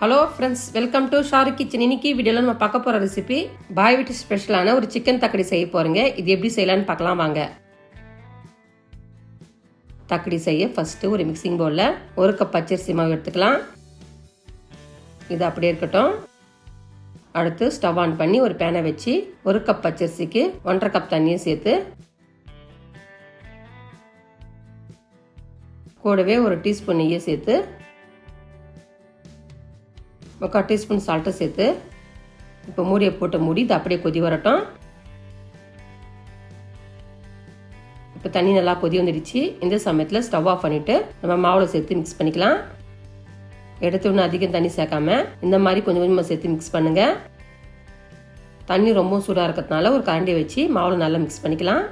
Hello friends welcome to Sharu kitchen இன்னைக்கு வீடியோவில் நம்ம பார்க்க போகிற ரெசிபி பாய் வீட்டு ஸ்பெஷலான ஒரு சிக்கன் தக்கடி செய்ய போகிறீங்க இது எப்படி செய்யலாம்னு பார்க்கலாம் வாங்க. தக்கடி செய்ய ஃபஸ்ட்டு ஒரு மிக்சிங் பவுலில் ஒரு கப் பச்சரிசி மாவு எடுத்துக்கலாம். இது அப்படியே இருக்கட்டும். அடுத்து ஸ்டவ் ஆன் பண்ணி ஒரு பேனை வச்சு ஒரு கப் பச்சரிசிக்கு ஒன்றரை கப் தண்ணியும் சேர்த்து கூடவே ஒரு டீஸ்பூன் நெய்யை சேர்த்து முக்கால் டீஸ்பூன் சால்ட்டை சேர்த்து இப்போ மூடியை போட்டு மூடி இது அப்படியே கொதி வரட்டும். இப்போ தண்ணி நல்லா கொதி வந்துடுச்சு. இந்த சமயத்தில் ஸ்டவ் ஆஃப் பண்ணிவிட்டு நம்ம மாவில் சேர்த்து மிக்ஸ் பண்ணிக்கலாம். எடுத்து ஒன்று அதிகம் தண்ணி சேர்க்காம இந்த மாதிரி கொஞ்சம் கொஞ்சமாக சேர்த்து மிக்ஸ் பண்ணுங்கள் தண்ணி ரொம்ப சூடாக இருக்கிறதுனால ஒரு கரண்டியை வச்சு மாவில் நல்லா மிக்ஸ் பண்ணிக்கலாம்.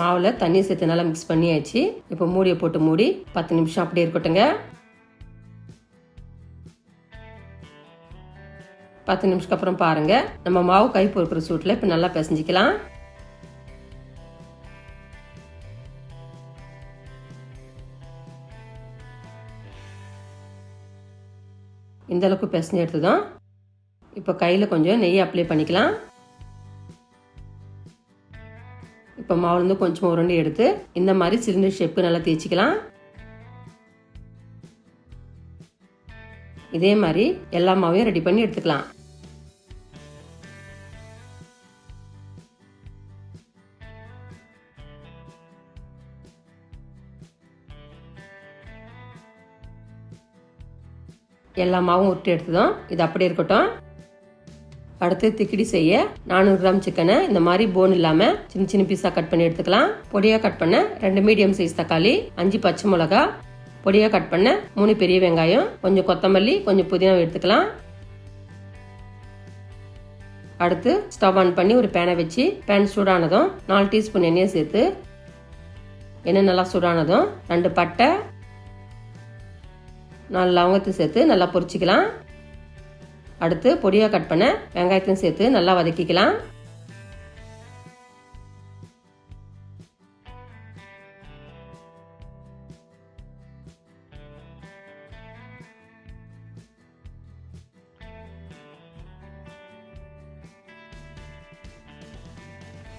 மாவில் தண்ணி சேர்த்து நல்லா மிக்ஸ் பண்ணியாச்சு. இப்போ மூடியை போட்டு மூடி பத்து நிமிஷம் அப்படியே இருக்கட்டுங்க பத்து நிமிஷத்துக்கு அப்புறம் பாருங்க. நம்ம மாவு கை பொறுக்கிற சூட்டில் இப்போ நல்லா பிசைஞ்சிக்கலாம். இந்த அளவுக்கு பிசைஞ்சு எடுத்ததும் இப்போ கையில் கொஞ்சம் நெய் அப்ளை பண்ணிக்கலாம். இப்போ மாவுலேருந்து கொஞ்சம் உருண்டை எடுத்து இந்த மாதிரி சிலிண்டர் ஷேப்புக்கு நல்லா தேய்ச்சிக்கலாம். இதே மாதிரி எல்லா மாவையும் ரெடி பண்ணி எடுத்துக்கலாம். எல்லா மாவும் உருட்டி எடுத்ததும் இது அப்படியே இருக்கட்டும். அடுத்து திக்கிடி செய்ய நானூறு கிராம் சிக்கனை இந்த மாதிரி போன் இல்லாமல் சின்ன சின்ன பீஸாக கட் பண்ணி எடுத்துக்கலாம். பொடியாக கட் பண்ண ரெண்டு மீடியம் சைஸ் தக்காளி அஞ்சு பச்சை மிளகா. பொடியாக கட் பண்ண மூணு பெரிய வெங்காயம் கொஞ்சம் கொத்தமல்லி கொஞ்சம் புதினா எடுத்துக்கலாம். அடுத்து ஸ்டவ் ஆன் பண்ணி ஒரு பேனை வச்சு பேன் சூடானதும் நாலு டீஸ்பூன் எண்ணெயை சேர்த்து எண்ணெய் நல்லா சூடானதும் ரெண்டு பட்டை நாலு லவங்கத்தை சேர்த்து நல்லா பொரிச்சிக்கலாம். அடுத்து பொடியாக கட் பண்ண வெங்காயத்தையும் சேர்த்து நல்லா வதக்கிக்கலாம்.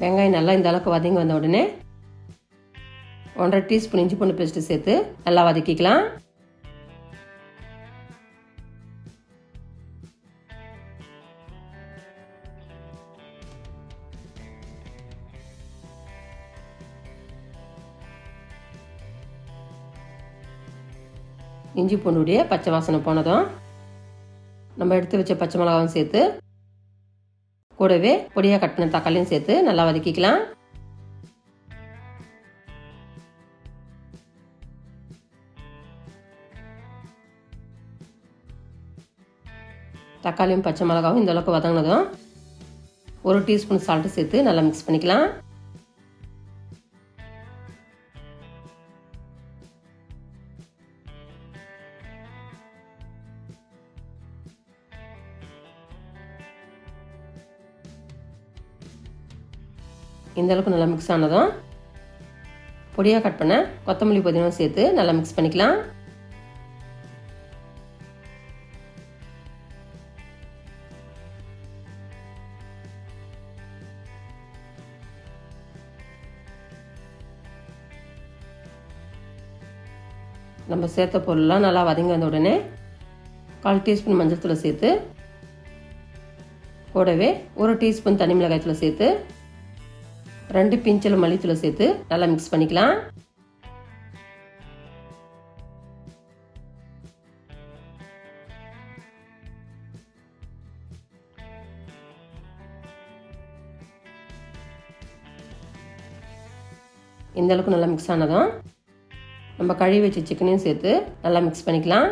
வெங்காயம் நல்லா இந்த அளவுக்கு வதங்கி வந்த உடனே ஒன்றரை டீஸ்பூன் இஞ்சி பூண்டு பேஸ்ட்டு சேர்த்து நல்லா வதக்கிக்கலாம். இஞ்சி பூண்டுடைய பச்சை வாசனை போனதும் நம்ம எடுத்து வச்ச பச்சை மிளகாவும் சேர்த்து கூடவே பொடியாக கட்டின தக்காளியும் சேர்த்து நல்லா வதக்கிக்கலாம். தக்காளியும் பச்சை மிளகாவும் இந்த அளவுக்கு வதங்கினதும் ஒரு டீஸ்பூன் சால்ட்டு சேர்த்து நல்லா மிக்ஸ் பண்ணிக்கலாம். இந்த அளவுக்கு நல்லா மிக்ஸ் ஆனதும் பொடியாக கட் பண்ண கொத்தமல்லி புதினும் சேர்த்து நல்லா மிக்ஸ் பண்ணிக்கலாம். நம்ம சேர்த்த பொருள்லாம் நல்லா வதங்கி வந்த உடனே கால் டீஸ்பூன் மஞ்சள் தூளை சேர்த்து கூடவே ஒரு டீஸ்பூன் தனி மிளகாய் தூளை சேர்த்து ரெண்டு பிஞ்சல் மல்லித்தூளை சேர்த்து நல்லா மிக்ஸ் பண்ணிக்கலாம். இந்த அளவுக்கு நல்லா மிக்ஸ் ஆனதும் நம்ம கழுவி வச்ச சிக்கனையும் சேர்த்து நல்லா மிக்ஸ் பண்ணிக்கலாம்.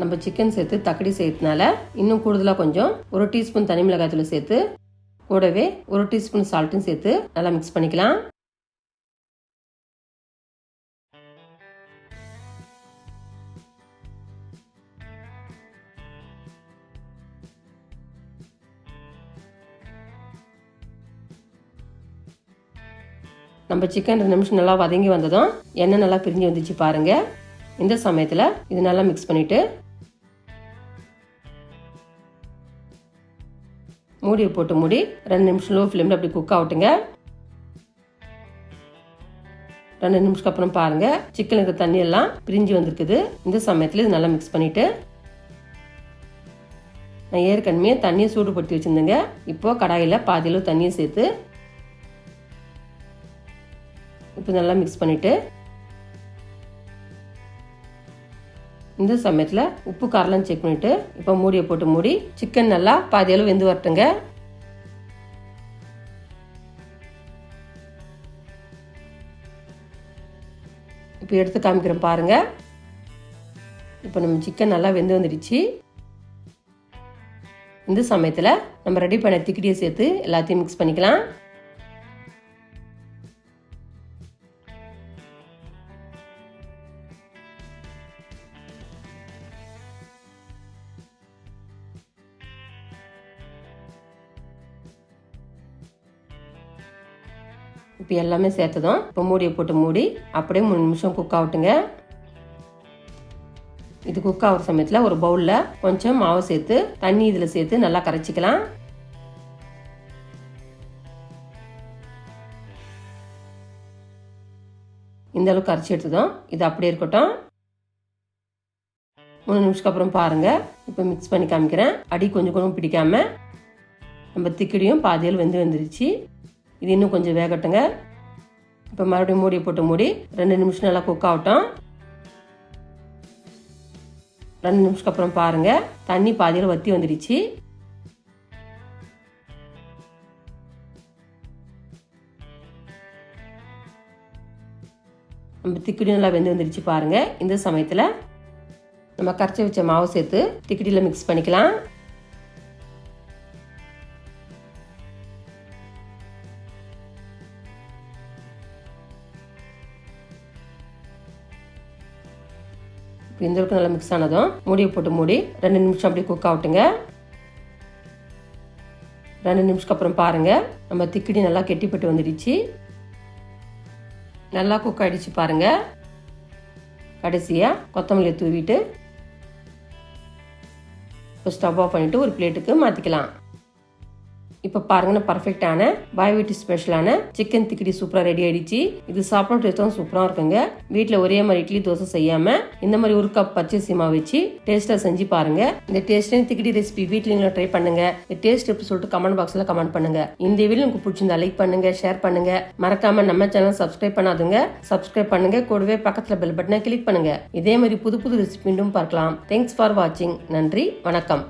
நம்ம சிக்கன் சேர்த்து தக்கடி சேர்த்தனால இன்னும் கூடுதலாக கொஞ்சம் ஒரு டீஸ்பூன் தனி மிளகாய்த்தூள் சேர்த்து கூடவே ஒரு டீஸ்பூன் சால்ட்டும் சேர்த்து நல்லா மிக்ஸ் பண்ணிக்கலாம். நம்ம சிக்கன் ரெண்டு நிமிஷம் நல்லா வதங்கி வந்ததும் எண்ணெய் நல்லா பிரிஞ்சு வந்துச்சு பாருங்கள் இந்த சமயத்தில் இது நல்லா மிக்ஸ் பண்ணிவிட்டு மூடியை போட்டு மூடி ரெண்டு நிமிஷம் லோ ஃப்ளேமில் அப்படி குக் ஆகட்டுங்க. ரெண்டு நிமிஷத்துக்கு அப்புறம் பாருங்க. சிக்கனுக்கு தண்ணி எல்லாம் பிரிஞ்சு வந்திருக்குது. இந்த சமயத்தில் இது நல்லா மிக்ஸ் பண்ணிட்டு நான் ஏற்கனவே தண்ணியை சூடுபடுத்தி வச்சுருந்தேங்க. இப்போ கடாயில் பாதியில் தண்ணியை சேர்த்து இப்போ நல்லா மிக்ஸ் பண்ணிவிட்டு இந்த சமயத்தில் உப்பு காரெல்லாம் செக் பண்ணிவிட்டு இப்போ மூடியை போட்டு மூடி சிக்கன் நல்லா பாதி அளவு வெந்து வரட்டுங்க. இப்போ எடுத்து காமிக்கிறேன் பாருங்கள் இப்போ நம்ம சிக்கன் நல்லா வெந்து வந்துடுச்சு. இந்த சமயத்தில் நம்ம ரெடி பண்ண திக்கடியை சேர்த்து எல்லாத்தையும் மிக்ஸ் பண்ணிக்கலாம். இப்போ எல்லாமே சேர்த்ததும் இப்போ மூடியை போட்டு மூடி அப்படியே மூணு நிமிஷம் குக் ஆகட்டுங்க. இது குக் ஆகிற சமயத்தில் ஒரு பவுலில் கொஞ்சம் மாவு சேர்த்து தண்ணி இதில் சேர்த்து நல்லா கரைச்சிக்கலாம். இந்த அளவுக்கு கரைச்சி எடுத்ததும் இது அப்படியே இருக்கட்டும். மூணு நிமிஷத்துக்கு அப்புறம் பாருங்கள் இப்போ மிக்ஸ் பண்ணி காமிக்கிறேன். அடி கொஞ்சம் கொஞ்சம் பிடிக்காம நம்ம திக்கடியும் பாதியில் வெந்து வந்துருச்சு. இது இன்னும் கொஞ்சம் வேகட்டுங்க. இப்போ மறுபடியும் மூடி போட்டு மூடி ரெண்டு நிமிஷம் நல்லா குக் ஆகட்டும். ரெண்டு நிமிஷத்துக்கு அப்புறம் பாருங்க தண்ணி பாதியில் வத்தி வந்துடுச்சு நம்ம திக்கடி நல்லா வெந்து வந்துடுச்சு பாருங்க. இந்த சமயத்தில் நம்ம கரைச்சி வச்ச மாவு சேர்த்து திக்கடியில் மிக்ஸ் பண்ணிக்கலாம். இப்போ இந்த அளவுக்கு நல்லா மிக்ஸ் ஆனதும் மூடியை போட்டு மூடி ரெண்டு நிமிஷம் அப்படியே குக் ஆகட்டுங்க. ரெண்டு நிமிஷத்துக்கு அப்புறம் பாருங்கள் நம்ம திக்கடி நல்லா கெட்டிப்பட்டு வந்துடுச்சு. நல்லா குக் ஆகிடுச்சு பாருங்கள் கடைசியாக கொத்தமல்லியை தூவிட்டு இப்போ ஸ்டவ் ஆஃப் பண்ணிவிட்டு ஒரு பிளேட்டுக்கு மாற்றிக்கலாம் இப்போ பாருங்கன்னா பர்ஃபெக்டான பாய் வீட்டு ஸ்பெஷலான சிக்கன் திக்கடி சூப்பராக ரெடி ஆயிடுச்சு. இது சாப்பிட டேஸ்ட்டும் சூப்பராக இருக்குங்க. வீட்டில் ஒரே மாதிரி இட்லி தோசை செய்யாமல் இந்த மாதிரி ஒரு கப் பச்சரிசி மாவு வச்சு டேஸ்ட்டாக செஞ்சு பாருங்க. இந்த டேஸ்டான திக்கடி ரெசிபி வீட்டில் ட்ரை பண்ணுங்க. இந்த டேஸ்ட் எப்படி சொல்லிட்டு கமெண்ட் பாக்ஸில் கமெண்ட் பண்ணுங்க. இந்த வீடியோ உங்களுக்கு பிடிச்சிருந்தா லைக் பண்ணுங்க ஷேர் பண்ணுங்க. மறக்காம நம்ம சேனல் சப்ஸ்கிரைப் பண்ணாதுங்க. சப்ஸ்கிரைப் பண்ணுங்க. கூடவே பக்கத்தில் பெல் பட்டனை கிளிக் பண்ணுங்க. இதே மாதிரி புது புது ரெசிபி மீண்டும் பார்க்கலாம். தேங்க்ஸ் ஃபார் வாட்சிங் நன்றி. வணக்கம்.